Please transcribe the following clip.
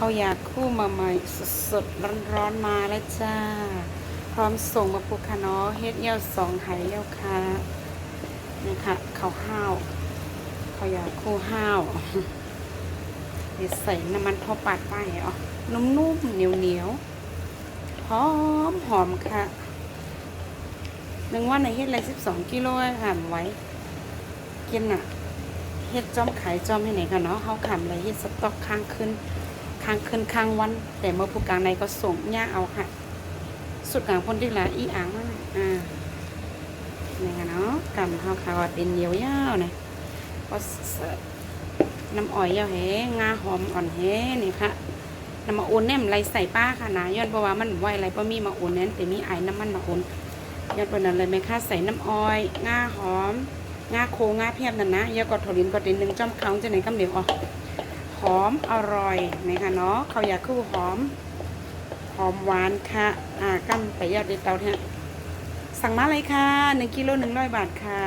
เขาอยากคู่มาใหม่สดๆร้อนๆมาแล้วจ้า พร้อมส่งมาปูคานาะเฮ็ดเยี่ยวสองไหเยี่ยวค่ะนี่ค่ะเขาวห้าวเขาอยากคู่ห้าวเดี๋ยวใส่น้ำมันพอปาดไปอ๋อนุ่มๆเหนียวๆหอมหอมค่ะหนึ่งวันในเฮ็ดอะไรสิบสองกิโลหั่นไว้ กินอะเฮ็ดจอมขายจอมให้ไหนกันเนาะเฮาขำอะไรเฮ็ดสต็อกค้างคืน ค้างคืนค้างวัน แต่เมื่อผู้กลางในก็ส่งย่าเอาค่ะ สุดกลางพ้นที่ละอีอ่างนั่นน่ะอ่านี่ค่ะเนาะกำเฮาขาวดินเหนียวยาวนะก็เสิร์ฟน้ำอ้อยยาวแหงาหอมอ่อนแหนี่ค่ะน้ำมะอุ่นเนี่ยมันไรใส่ป้าค่ะนะย้อนเพราะว่ามันไหวอะไรเพราะมีมะอุ่นเน้นแต่มีไอ้น้ำมันมะอุ่นย้อนเป็นนั้นเลยไหมคะใส่น้ำอ้อยงาหอมงาโคงาเพียบนั่นนะยากดถลินกดดินหนึ่งจ้อมเขาจะไหนกำเดียวอ๋อ หอมอร่อยนะคะเนาะเขาอยากคู่หอม หอมหวานค่ะ อ่ากั้มไปยอดเด็ดเตาเนี่ยสั่งมาเลยค่ะหนึ่งกิโลหนึ่งร้อยบาทค่ะ